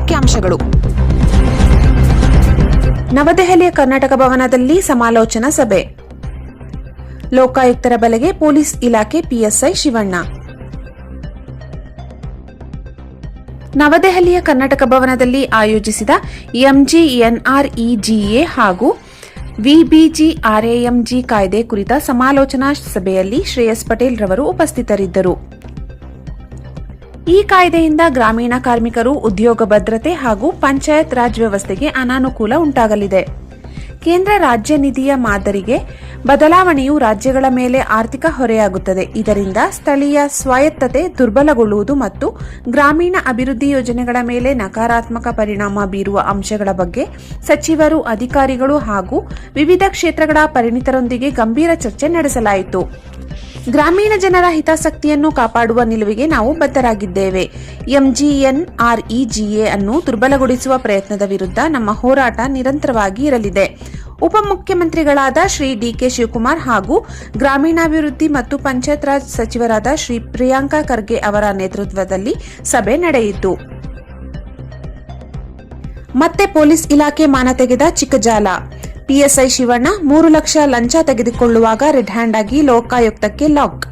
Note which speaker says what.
Speaker 1: ಮುಖ್ಯಾಂಶಗಳು. ನವದೆಹಲಿಯ ಕರ್ನಾಟಕ ಭವನದಲ್ಲಿ ಸಮಾಲೋಚನಾ ಸಭೆ. ಲೋಕಾಯುಕ್ತರ ಬಲೆಗೆ ಪೊಲೀಸ್ ಇಲಾಖೆ ಪಿಎಸ್ಐ ಶಿವಣ್ಣ. ನವದೆಹಲಿಯ ಕರ್ನಾಟಕ ಭವನದಲ್ಲಿ ಆಯೋಜಿಸಿದ ಎಂಜಿಎನ್ಆರ್ಇಜಿಎ ಹಾಗೂ ವಿಬಿಜಿಆರ್ಎಎಂಜಿ ಕಾಯ್ದೆ ಕುರಿತ ಸಮಾಲೋಚನಾ ಸಭೆಯಲ್ಲಿ ಶ್ರೇಯಸ್ ಪಟೇಲ್ ರವರು ಉಪಸ್ಥಿತರಿದ್ದರು. ಈ ಕಾಯ್ದೆಯಿಂದ ಗ್ರಾಮೀಣ ಕಾರ್ಮಿಕರು ಉದ್ಯೋಗ ಭದ್ರತೆ ಹಾಗೂ ಪಂಚಾಯತ್ ರಾಜ್ ವ್ಯವಸ್ಥೆಗೆ ಅನಾನುಕೂಲ ಉಂಟಾಗಲಿದೆ. ಕೇಂದ್ರ ರಾಜ್ಯ ನಿಧಿಯ ಮಾದರಿಗೆ ಬದಲಾವಣೆಯು ರಾಜ್ಯಗಳ ಮೇಲೆ ಆರ್ಥಿಕ ಹೊರೆಯಾಗುತ್ತದೆ. ಇದರಿಂದ ಸ್ಥಳೀಯ ಸ್ವಾಯತ್ತತೆ ದುರ್ಬಲಗೊಳ್ಳುವುದು ಮತ್ತು ಗ್ರಾಮೀಣ ಅಭಿವೃದ್ಧಿ ಯೋಜನೆಗಳ ಮೇಲೆ ನಕಾರಾತ್ಮಕ ಪರಿಣಾಮ ಬೀರುವ ಅಂಶಗಳ ಬಗ್ಗೆ ಸಚಿವರು, ಅಧಿಕಾರಿಗಳು ಹಾಗೂ ವಿವಿಧ ಕ್ಷೇತ್ರಗಳ ಪರಿಣಿತರೊಂದಿಗೆ ಗಂಭೀರ ಚರ್ಚೆ ನಡೆಸಲಾಯಿತು. ಗ್ರಾಮೀಣ ಜನರ ಹಿತಾಸಕ್ತಿಯನ್ನು ಕಾಪಾಡುವ ನಿಲುವಿಗೆ ನಾವು ಬದ್ಧರಾಗಿದ್ದೇವೆ. ಎಂಜಿಎನ್ಆರ್ಇಜಿಎ ಅನ್ನು ದುರ್ಬಲಗೊಳಿಸುವ ಪ್ರಯತ್ನದ ವಿರುದ್ಧ ನಮ್ಮ ಹೋರಾಟ ನಿರಂತರವಾಗಿ ಇರಲಿದೆ. ಉಪಮುಖ್ಯಮಂತ್ರಿಗಳಾದ ಶ್ರೀ ಡಿಕೆ ಶಿವಕುಮಾರ್ ಹಾಗೂ ಗ್ರಾಮೀಣಾಭಿವೃದ್ಧಿ ಮತ್ತು ಪಂಚಾಯತ್ ರಾಜ್ ಸಚಿವರಾದ ಶ್ರೀ ಪ್ರಿಯಾಂಕಾ ಖರ್ಗೆ ಅವರ ನೇತೃತ್ವದಲ್ಲಿ ಸಭೆ ನಡೆಯಿತು. ಮತ್ತೆ ಪೊಲೀಸ್ ಇಲಾಖೆ ಮಾನ ತೆಗೆದ ಚಿಕ್ಕಜಾಲ. ಪಿಎಸ್ಐ ಶಿವಣ್ಣ ಮೂರು ಲಕ್ಷ ಲಂಚ ತೆಗೆದುಕೊಳ್ಳುವಾಗ ರೆಡ್ ಹ್ಯಾಂಡ್ ಆಗಿ ಲೋಕಾಯುಕ್ತಕ್ಕೆ ಲಾಕ್.